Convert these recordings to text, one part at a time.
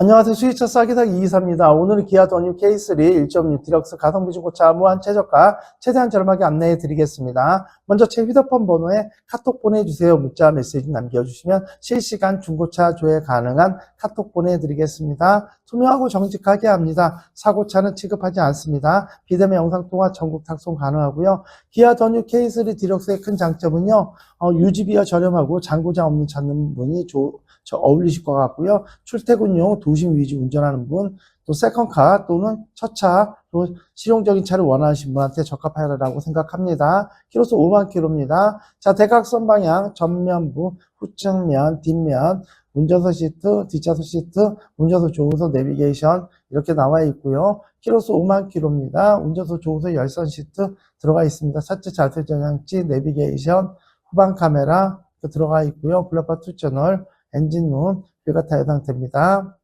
안녕하세요. 수익차 싸기사기 이기사입니다. 오늘은 기아 더뉴 K3 1.6 디럭스 가성비 중고차 무한 최저가 최대한 저렴하게 안내해 드리겠습니다. 먼저 제 휴대폰 번호에 카톡 보내주세요. 문자 메시지 남겨주시면 실시간 중고차 조회 가능한 카톡 보내드리겠습니다. 투명하고 정직하게 합니다. 사고차는 취급하지 않습니다. 비대면 영상통화 전국 탁송 가능하고요. 기아 더뉴 K3 디럭스의 큰 장점은요. 어, 유지비가 저렴하고 잔고장 없는 찾는 분이 조, 저 어울리실 것 같고요. 출퇴근용 도심 위주 운전하는 분, 또 세컨카 또는 첫 차, 또 실용적인 차를 원하시는 분한테 적합하다고 생각합니다. 키로수 5만 킬로입니다. 자, 대각선 방향, 전면부, 후측면, 뒷면, 운전석 시트, 뒷좌석 시트, 운전석 조우석 내비게이션 이렇게 나와 있고요. 키로수 5만 킬로입니다. 운전석 조우석 열선 시트 들어가 있습니다. 차체 자세 전향지, 내비게이션, 후방 카메라 들어가 있고요. 2 채널, 엔진룸, 뷰가 타 해당됩니다.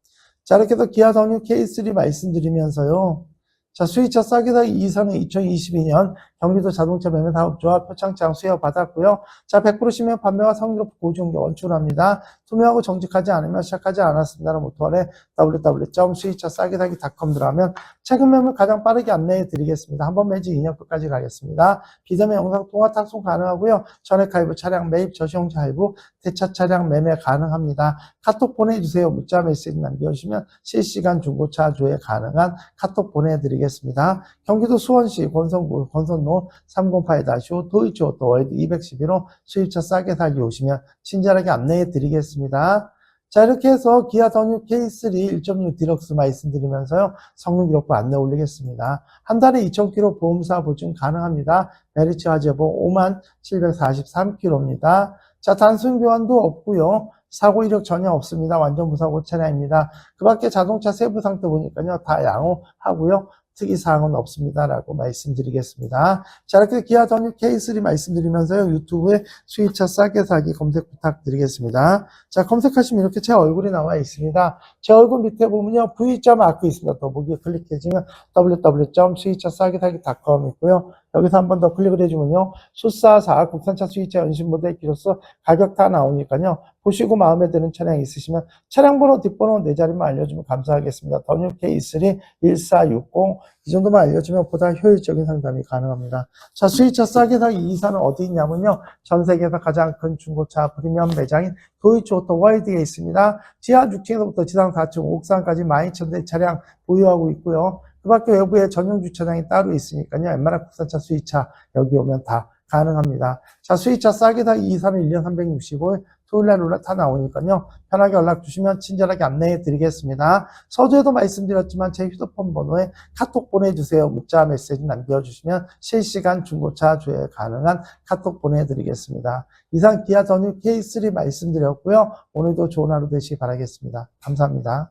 자, 이렇게 해서 기아 더뉴 K3 말씀드리면서요. 자, 수위차 싸게 사기 2사는 2022년 경기도 자동차 매매 사업조합 표창장 수여 받았고요. 자, 100% 시면 판매와 성적 고정게 원출합니다. 투명하고 정직하지 않으면 시작하지 않았습니다라는 모토 아래 www.수위차 싸게 사기.com 들어가면 최근 매물 가장 빠르게 안내해 드리겠습니다. 한 번 매지 2년 끝까지 가겠습니다. 비대면 영상 통화 탁송 가능하고요. 전액 할부 차량 매입 저시용자 할부 대차 차량 매매 가능합니다. 카톡 보내주세요. 문자 메시지 남겨주시면 실시간 중고차 조회 가능한 카톡 보내드리겠습니다. 경기도 수원시 권선구 권선로 308-5 도이치오토 월드 211호 수입차 싸게 사기 오시면 친절하게 안내해 드리겠습니다. 자 이렇게 해서 기아 더뉴 K3 1.6 디럭스 말씀드리면서요 성능 기록부 안내 올리겠습니다. 한 달에 2,000km 보험사 보증 가능합니다. 메리츠 화재보 5만 743km입니다. 자 단순 교환도 없고요. 사고 이력 전혀 없습니다. 완전 무사고 차량입니다. 그 밖에 자동차 세부 상태 보니까요. 다 양호하고요. 특이사항은 없습니다라고 말씀드리겠습니다. 자, 이렇게 기아 전유 K3 말씀드리면서요. 유튜브에 수입차 싸게 사기 검색 부탁드리겠습니다. 자, 검색하시면 이렇게 제 얼굴이 나와 있습니다. 제 얼굴 밑에 보면요. V.점 마크 있습니다. 더보기에 클릭해주면 www.수입차 싸게 사기.com 있고요. 여기서 한 번 더 클릭을 해주면요. 수사사 국산차 수입차 연신 모델 기로서 가격 다 나오니까요. 보시고 마음에 드는 차량 있으시면 차량 번호 뒷번호 네 자리만 알려주면 감사하겠습니다. 더뉴 K3 1460 이 정도만 알려주면 보다 효율적인 상담이 가능합니다. 자, 수입차 싸게 사기 이사는 어디 있냐면요. 전 세계에서 가장 큰 중고차 프리미엄 매장인 도이치 오토 월드에 있습니다. 지하 6층에서부터 지상 4층, 옥상까지 12,000대 차량 보유하고 있고요. 그 밖에 외부에 전용 주차장이 따로 있으니까요. 웬만한 국산차 수입차 여기 오면 다 가능합니다. 자, 수입차 싸게 사기 이사는 1년 365일 토요일 날 룰라 다 나오니까요. 편하게 연락 주시면 친절하게 안내해 드리겠습니다. 서두에도 말씀드렸지만 제 휴대폰 번호에 카톡 보내주세요. 문자 메시지 남겨주시면 실시간 중고차 조회 가능한 카톡 보내드리겠습니다. 이상 기아 전유 K3 말씀드렸고요. 오늘도 좋은 하루 되시기 바라겠습니다. 감사합니다.